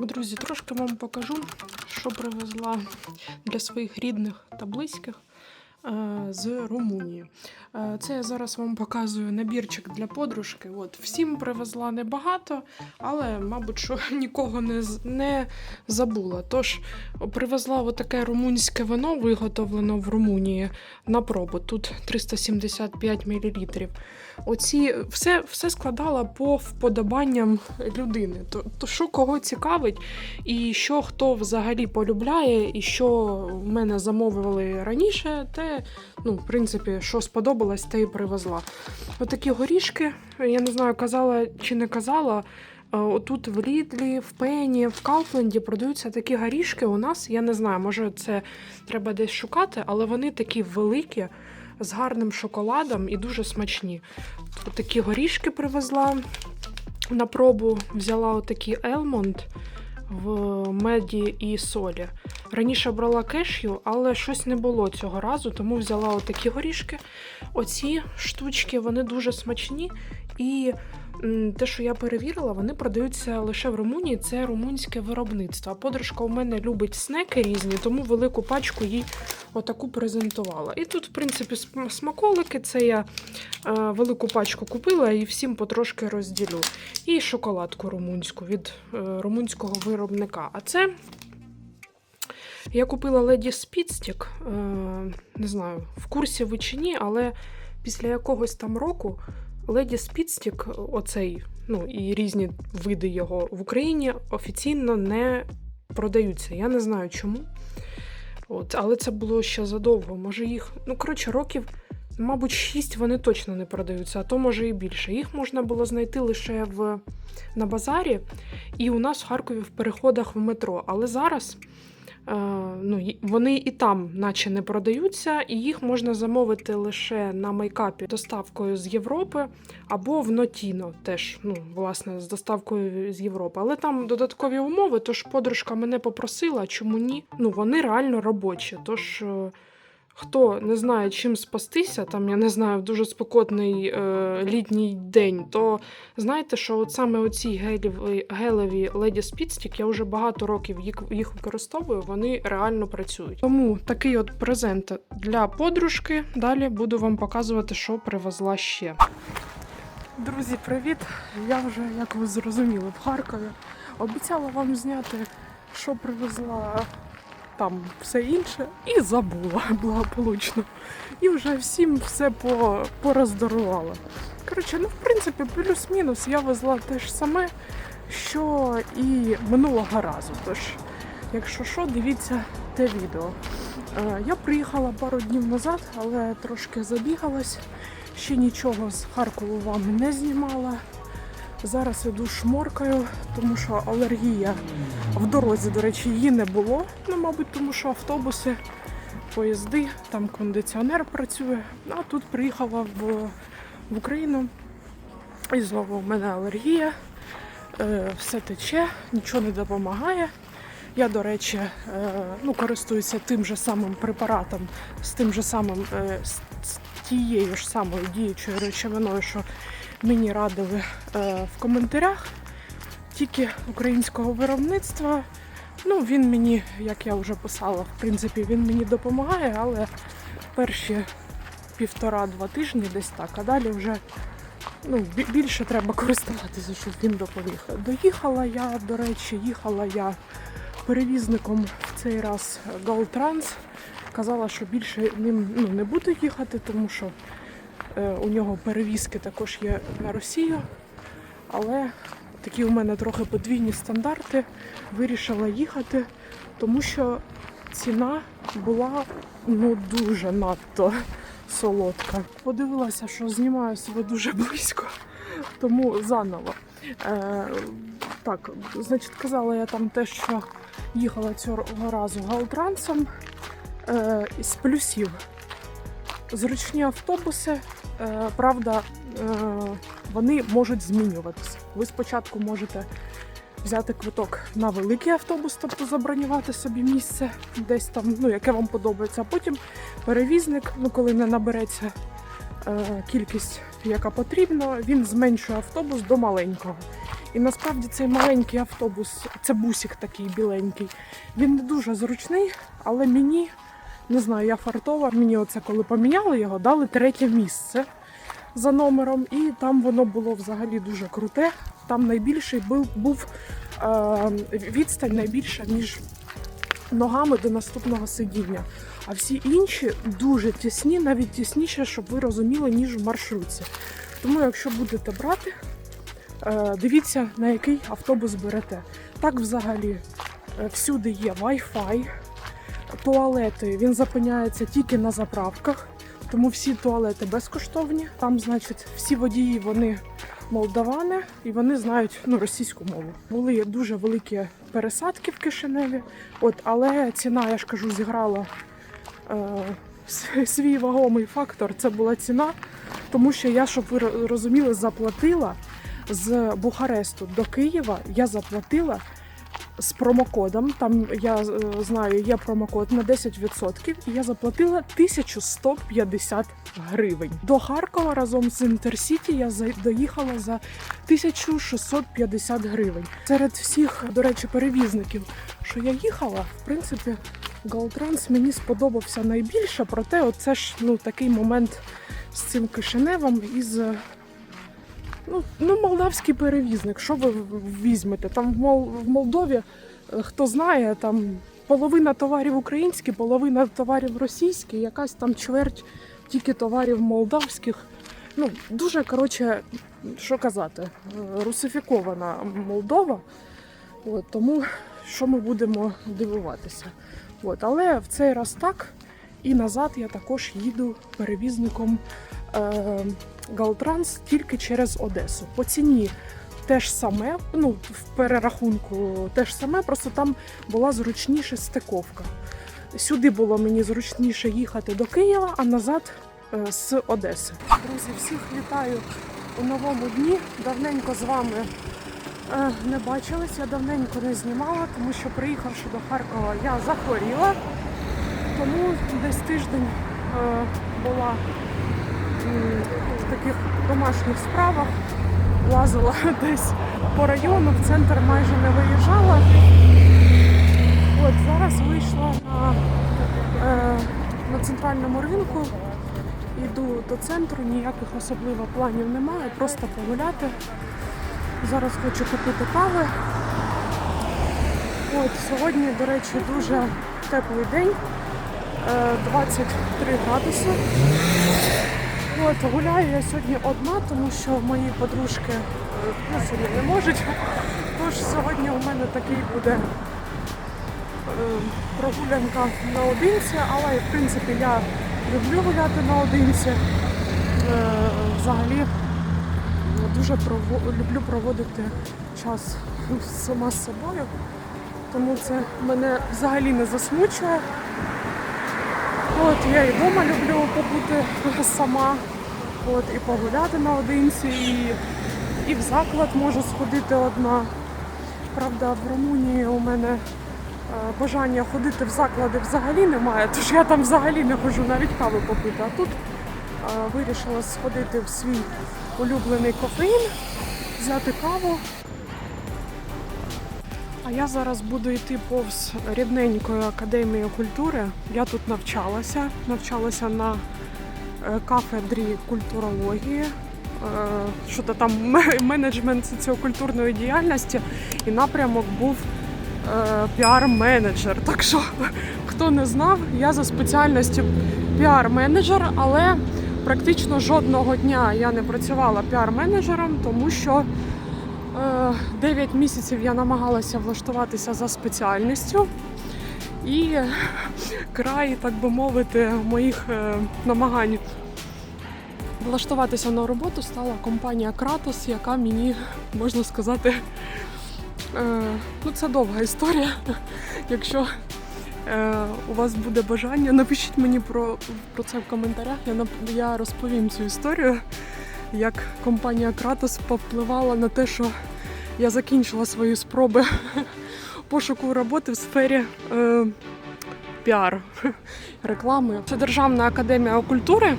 Так, друзі, трошки вам покажу, що привезла для своїх рідних та близьких з Румунії. Е, Це я зараз вам показую набірчик для подружки. От, всім привезла небагато, але, мабуть, що нікого не, не забула. Тож привезла отаке румунське вино, виготовлено в Румунії на пробу. Тут 375 мл. Оці все, все складала по вподобанням людини. То, то що кого цікавить, і що хто взагалі полюбляє, і що в мене замовили раніше, те, ну, в принципі, що сподобалось, те і привезла. Отакі горішки, я не знаю, казала чи не казала. е, Отут в Лідлі, в Пені, в Кауфленді продаються такі горішки. У нас я не знаю, може це треба десь шукати, але вони такі великі, з гарним шоколадом і дуже смачні. От такі горішки привезла на пробу. Взяла отакі Елмонд в меді і солі. Раніше брала кешю, але щось не було цього разу, тому взяла отакі горішки. Оці штучки вони дуже смачні. І те, що я перевірила, вони продаються лише в Румунії. Це румунське виробництво. А подружка у мене любить снеки різні, тому велику пачку їй отаку презентувала. І тут, в принципі, смаколики. Це я е, велику пачку купила і всім потрошки розділю. І шоколадку румунську від е, румунського виробника. А це я купила леді Спідстік. Е, не знаю, в курсі ви чи ні, але після якогось там року леді Спідстік, оцей, ну і різні види його в Україні офіційно не продаються. Я не знаю чому. От, але це було ще задовго. Може їх, ну коротше, років, мабуть, 6 вони точно не продаються, а то може і більше. Їх можна було знайти лише в, на базарі і у нас в Харкові в переходах в метро. Але зараз ну, вони і там, наче не продаються, і їх можна замовити лише на мейкапі доставкою з Європи або в Нотіно, теж, ну, власне, з доставкою з Європи. Але там додаткові умови, тож подружка мене попросила, чому ні. Ну, вони реально робочі. Тож. Хто не знає, чим спастися, там я не знаю, в дуже спекотний е, літній день, то знаєте, що от саме оці гелеві, гелеві леді Спідстік, я вже багато років їх, їх використовую, вони реально працюють. Тому такий от презент для подружки. Далі буду вам показувати, що привезла ще. Друзі, привіт! Я вже, як ви зрозуміли, в Харкові. Обіцяла вам зняти, що привезла там все інше, і забула благополучно. І вже всім все пороздарувала. Коротше, ну в принципі, плюс-мінус я везла те ж саме, що і минулого разу. Тож, якщо що, дивіться те відео. Е, Я приїхала пару днів назад, але трошки забігалась. Ще нічого з Харкову вам не знімала. Зараз іду шморкаю, тому що алергія в дорозі, до речі, її не було. Ну, мабуть, тому що автобуси, поїзди, там кондиціонер працює. А тут приїхала в, в Україну. І знову в мене алергія. Е, все тече, нічого не допомагає. Я, до речі, е, ну, користуюся тим же самим препаратом, з тим же самим, е, з тією ж самою діючою речовиною, що мені радили е, в коментарях. Тільки українського виробництва. Ну, він мені, як я вже писала, в принципі, він мені допомагає, але перші півтора-два тижні десь так, а далі вже ну, більше треба користуватися, щоб він допоміг. Доїхала я, до речі, їхала я перевізником в цей раз Галтранс. Казала, що більше ним ну, не буду їхати, тому що у нього перевізки також є на Росію. Але такі у мене трохи подвійні стандарти. Вирішила їхати, тому що ціна була ну дуже надто солодка. Подивилася, що знімаю себе дуже близько, тому заново. Е, так, значить, казала я там те, що їхала цього разу галтрансом е, з плюсів. Зручні автобуси, е, правда, е, вони можуть змінюватися. Ви спочатку можете взяти квиток на великий автобус, тобто забронювати собі місце десь там, ну яке вам подобається. А потім перевізник, ну коли не набереться е, кількість, яка потрібна, він зменшує автобус до маленького. І насправді цей маленький автобус, це бусик такий біленький. Він не дуже зручний, але мені не знаю, я фартова. Мені оце коли поміняли його, дали третє місце за номером, і там воно було взагалі дуже круте. Там найбільший був, був е, відстань найбільша між ногами до наступного сидіння. А всі інші дуже тісні, навіть тісніше, щоб ви розуміли, ніж в маршрутці. Тому, якщо будете брати, е, дивіться, на який автобус берете. Так, взагалі, е, всюди є Wi-Fi, туалети. Він зупиняється тільки на заправках, тому всі туалети безкоштовні. Там, значить, всі водії вони молдавани і вони знають ну, російську мову. Були дуже великі пересадки в Кишиневі, от, але ціна, я ж кажу, зіграла е, свій вагомий фактор. Це була ціна, тому що я, щоб ви розуміли, заплатила з Бухаресту до Києва. Я заплатила з промокодом. Там я е, знаю, є промокод на 10%, і я заплатила 1150 гривень. До Харкова разом з Інтерсіті я доїхала за 1650 гривень. Серед всіх, до речі, перевізників, що я їхала, в принципі, Галтранс мені сподобався найбільше, проте оце ж ну, такий момент з цим Кишиневом із. е, Ну, ну, молдавський перевізник. Що ви візьмете? Там в, Мол... в Молдові, е, хто знає, там половина товарів українські, половина товарів російські, якась там чверть тільки товарів молдавських. Ну, дуже коротше, що казати, е, русифікована Молдова. От, тому що ми будемо дивуватися. От, але в цей раз так. І назад я також їду перевізником Галтранс тільки через Одесу. По ціні теж саме, ну в перерахунку теж саме, просто там була зручніша стиковка. Сюди було мені зручніше їхати до Києва, а назад е, з Одеси. Друзі, всіх вітаю у новому дні. Давненько з вами е, не бачились, я давненько не знімала, тому що приїхавши до Харкова, я захворіла. Тому десь тиждень е, була в таких домашніх справах, лазила десь по району, в центр майже не виїжджала. От зараз вийшла на, е, на центральному ринку, йду до центру, ніяких особливо планів немає, просто погуляти. Зараз хочу купити кави. От, сьогодні, до речі, дуже теплий день. Е, 23 градуси. От, гуляю я сьогодні одна, тому що мої подружки е, ну, сьогодні не можуть. Тож сьогодні у мене такий буде е, прогулянка наодинці, але в принципі я люблю гуляти наодинці. Е, Взагалі дуже люблю проводити час сама з собою, тому це мене взагалі не засмучує. От я і вдома люблю побути сама, от, і погуляти наодинці, і, і в заклад можу сходити одна. Правда, в Румунії у мене е, бажання ходити в заклади взагалі немає, тож я там взагалі не ходжу навіть кави попити. А тут е, вирішила сходити в свій улюблений кофеїн, взяти каву. Я зараз буду йти повз рідненької академії культури. Я тут навчалася, навчалася на е, кафедрі культурології. Е, Що то там менеджмент соціокультурної діяльності, і напрямок був е, піар-менеджер. Так що, хто не знав, я за спеціальністю піар-менеджер, але практично жодного дня я не працювала піар-менеджером, тому що 9 місяців я намагалася влаштуватися за спеціальністю. І край, так би мовити, моїх е, намагань влаштуватися на роботу стала компанія Кратос, яка мені, можна сказати, е, ну це довга історія. Якщо е, у вас буде бажання, напишіть мені про, про це в коментарях. Я, я розповім цю історію, як компанія Кратос повпливала на те, що я закінчила свої спроби пошуку роботи в сфері е, піару, реклами. Це Державна академія культури,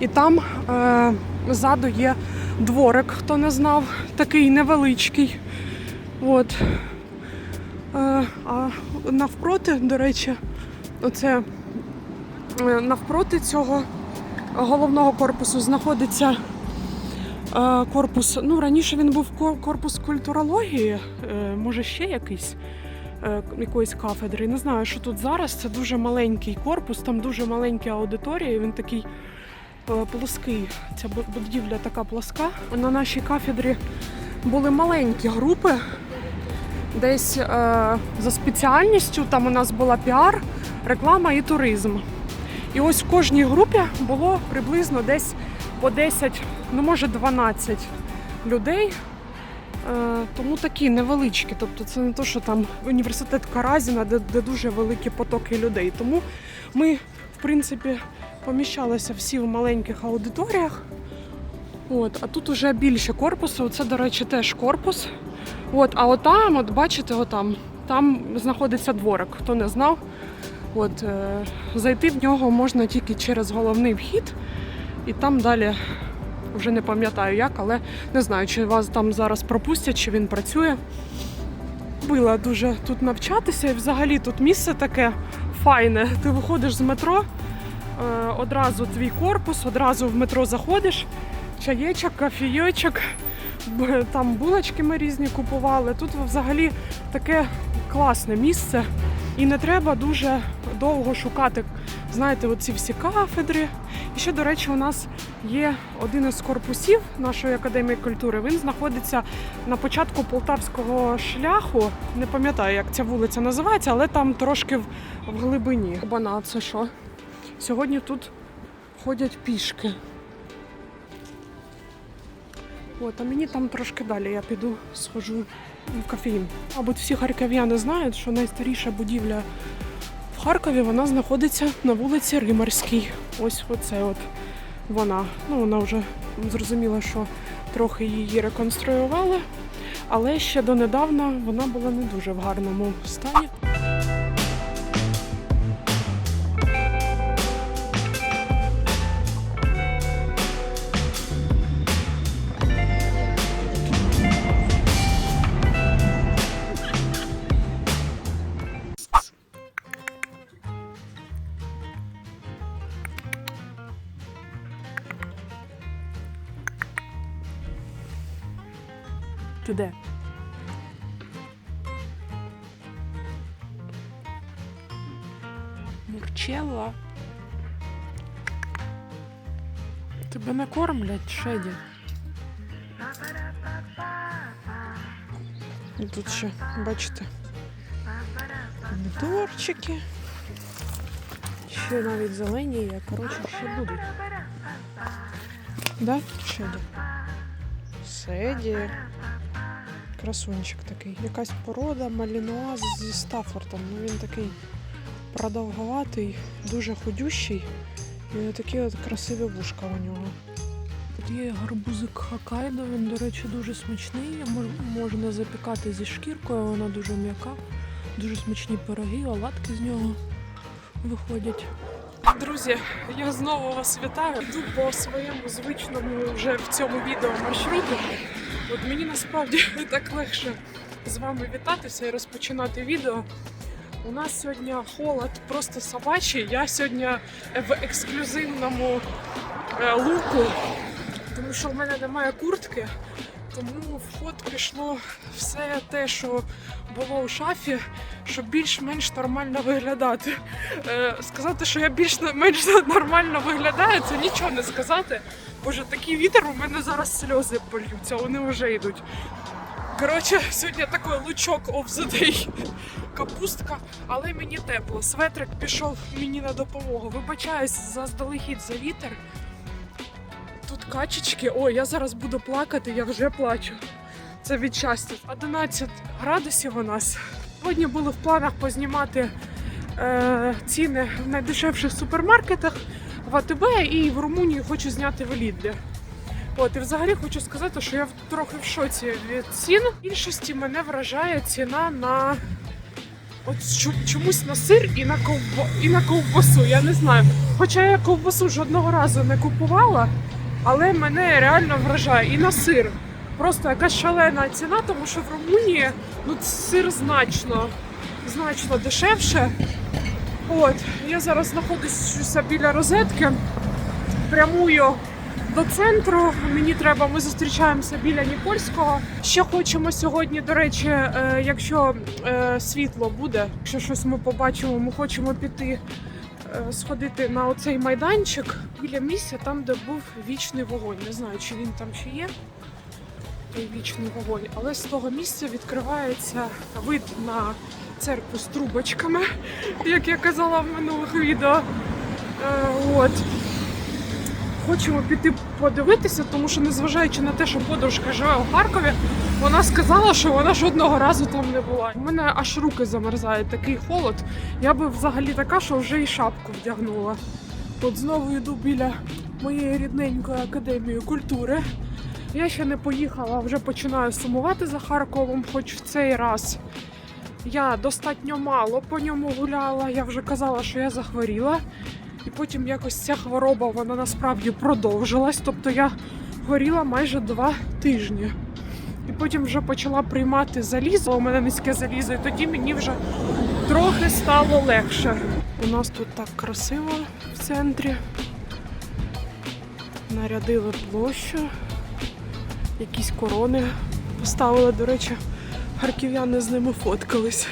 і там е, ззаду є дворик, хто не знав, такий невеличкий. От. Е, а навпроти, до речі, оце е, навпроти цього головного корпусу знаходиться корпус. Ну, раніше він був корпус культурології, е, може ще якийсь. е, Якоїсь кафедри. Не знаю, що тут зараз. Це дуже маленький корпус, там дуже маленькі аудиторії. Він такий е, плоский. Ця будівля така плоска. На нашій кафедрі були маленькі групи. Десь е, за спеціальністю там у нас була піар, реклама і туризм. І ось в кожній групі було приблизно десь по 10, ну може 12 людей. Е, тому такі невеличкі. Тобто це не то, що там університет Каразіна, де, де дуже великі потоки людей. Тому ми, в принципі, поміщалися всі в маленьких аудиторіях. От, а тут уже більше корпусу. Це, до речі, теж корпус. От, а отам, от бачите, отам, там знаходиться дворик. Хто не знав, от, е, зайти в нього можна тільки через головний вхід, і там далі вже не пам'ятаю як, але не знаю, чи вас там зараз пропустять, чи він працює. Любила дуже тут навчатися, і взагалі тут місце таке файне. Ти виходиш з метро, е, одразу твій корпус, одразу в метро заходиш, чаєчок, кофійочок, там булочки ми різні купували. Тут взагалі таке класне місце. І не треба дуже довго шукати, знаєте, оці всі кафедри. І ще, до речі, у нас є один із корпусів нашої академії культури. Він знаходиться на початку полтавського шляху. Не пам'ятаю, як ця вулиця називається, але там трошки в, в глибині. Бана, це що? Сьогодні тут ходять пішки. От, а мені там трошки далі я піду схожу в кофеїн. Мабуть, всі харків'яни знають, що найстаріша будівля Харкові вона знаходиться на вулиці Римарській. Ось оце от вона. Ну, вона вже зрозуміла, що трохи її реконструювали, але ще донедавна вона була не дуже в гарному стані. Ти де? Тебе не кормлять, Шеді. І тут ще, бачите, помідорчики. Ще навіть зелені є, коротше, ще будуть. Да, Шеді? Седі. Красунчик такий. Якась порода малінуаз зі Стаффордом. Ну він такий продовговатий, дуже худющий. І такі от красиві вушка у нього. Тут є гарбузик Хоккайдо, він, до речі, дуже смачний. Можна запікати зі шкіркою, вона дуже м'яка. Дуже смачні пироги, оладки з нього виходять. Друзі, я знову вас вітаю. Йду по своєму звичному вже в цьому відео маршруту. От мені насправді так легше з вами вітатися і розпочинати відео. У нас сьогодні холод просто собачий. Я сьогодні в ексклюзивному е, луку, тому що в мене немає куртки. Тому в ход пішло все те, що було у шафі, щоб більш-менш нормально виглядати. Е, сказати, що я більш-менш нормально виглядаю, це нічого не сказати. Боже, такий вітер, у мене зараз сльози польються, вони вже йдуть. Коротше, сьогодні такий лучок the. Капустка, але мені тепло. Светрик пішов мені на допомогу. Вибачаюсь заздалегідь за вітер. Тут качечки. Ой, я зараз буду плакати, я вже плачу. Це від щастя. 11 градусів у нас. Сьогодні були в планах познімати е, ціни в найдешевших супермаркетах в АТБ і в Румунії хочу зняти в Лідлі. От, і взагалі хочу сказати, що я трохи в шоці від цін. В більшості мене вражає ціна на от чомусь на сир і на ковбо і на ковбасу. Я не знаю. Хоча я ковбасу жодного разу не купувала. але мене реально вражає. І на сир. Просто якась шалена ціна, тому що в Румунії ну, сир значно, значно дешевше. От, я зараз знаходжуся біля розетки, прямую до центру. Мені треба, ми зустрічаємося біля Нікольського. Ще хочемо сьогодні, до речі, е, якщо е, світло буде, якщо щось ми побачимо, ми хочемо піти е, сходити на оцей майданчик біля місця, там, де був вічний вогонь. Не знаю, чи він там ще є. Той вічний вогонь, але з того місця відкривається вид на церкву з трубочками, як я казала в минулих відео. Е, от. Хочемо піти подивитися, тому що незважаючи на те, що подружка живе у Харкові, вона сказала, що вона жодного разу там не була. У мене аж руки замерзають, такий холод. Я би взагалі така, що вже і шапку вдягнула. От знову йду біля моєї рідненької академії культури. Я ще не поїхала, вже починаю сумувати за Харковом, хоч в цей раз я достатньо мало по ньому гуляла. Я вже казала, що я захворіла. І потім якось ця хвороба вона насправді продовжилась. Тобто я хворіла майже два тижні. І потім вже почала приймати залізо. У мене низьке залізо, і тоді мені вже трохи стало легше. У нас тут так красиво в центрі. Нарядили площу, якісь корони поставили. До речі, харків'яни з ними фоткались.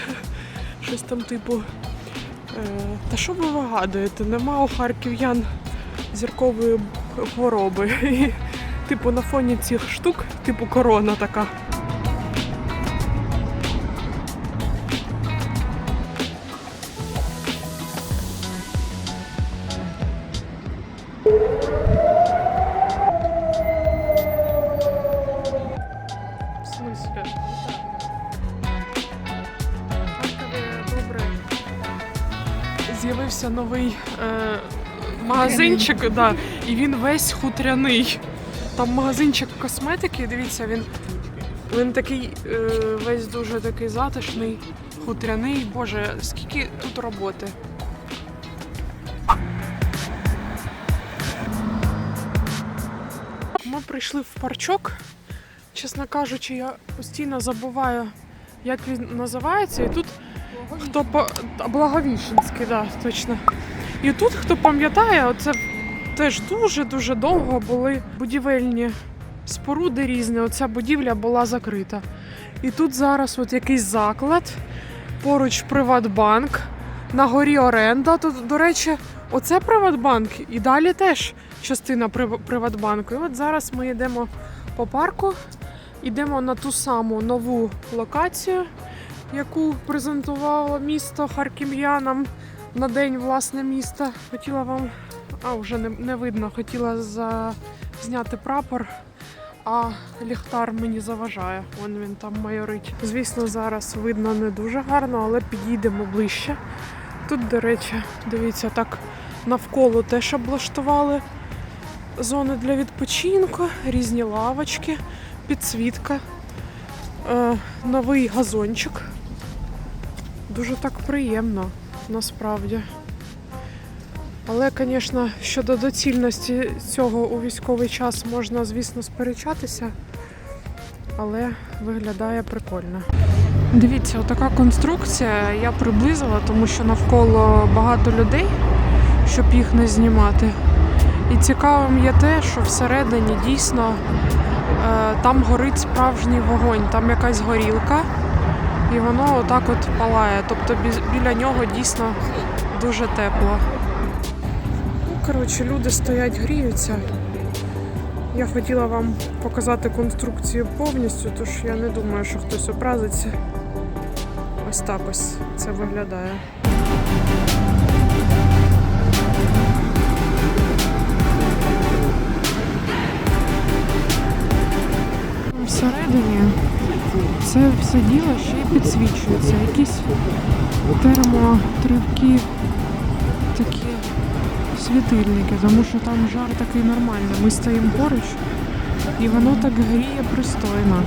Щось там типу. Е, Та що ви вигадуєте? Нема у харків'ян зіркової хвороби. І, типу, на фоні цих штук, типу корона така. В смысле? З'явився новий е, магазинчик, да, і він весь хутряний. Там магазинчик косметики, дивіться, він, він такий е, весь дуже такий затишний, хутряний. Боже, скільки тут роботи. Ми прийшли в парчок. Чесно кажучи, я постійно забуваю, як він називається. І тут та, Благовіщенський, да, точно. І тут, хто пам'ятає, оце теж дуже-дуже довго були будівельні споруди різні. Оця будівля була закрита. І тут зараз от якийсь заклад, поруч Приватбанк, на горі оренда. Тут, до речі, оце Приватбанк, і далі теж частина Приватбанку. І от зараз ми йдемо по парку, йдемо на ту саму нову локацію яку презентувало місто харків'янам на день власне міста. Хотіла вам, а вже не, не видно, хотіла за... зняти прапор, а ліхтар мені заважає. Вон він там майорить. Звісно, зараз видно не дуже гарно, але підійдемо ближче. Тут, до речі, дивіться, так навколо теж облаштували зони для відпочинку, різні лавочки, підсвітка, е, новий газончик. Дуже так приємно, насправді. Але, звісно, щодо доцільності цього у військовий час можна, звісно, сперечатися, але виглядає прикольно. Дивіться, отака конструкція я приблизила, тому що навколо багато людей, щоб їх не знімати. І цікавим є те, що всередині дійсно е, там горить справжній вогонь, там якась горілка, і воно отак от палає. Тобто біля нього дійсно дуже тепло. Ну, коротше, люди стоять, гріються. Я хотіла вам показати конструкцію повністю, тож я не думаю, що хтось образиться. Ось так ось це виглядає. Всередині це все діло ще й підсвічується. Якісь термотривкі такі світильники, тому що там жар такий нормальний. Ми стоїмо поруч і воно так гріє пристойно.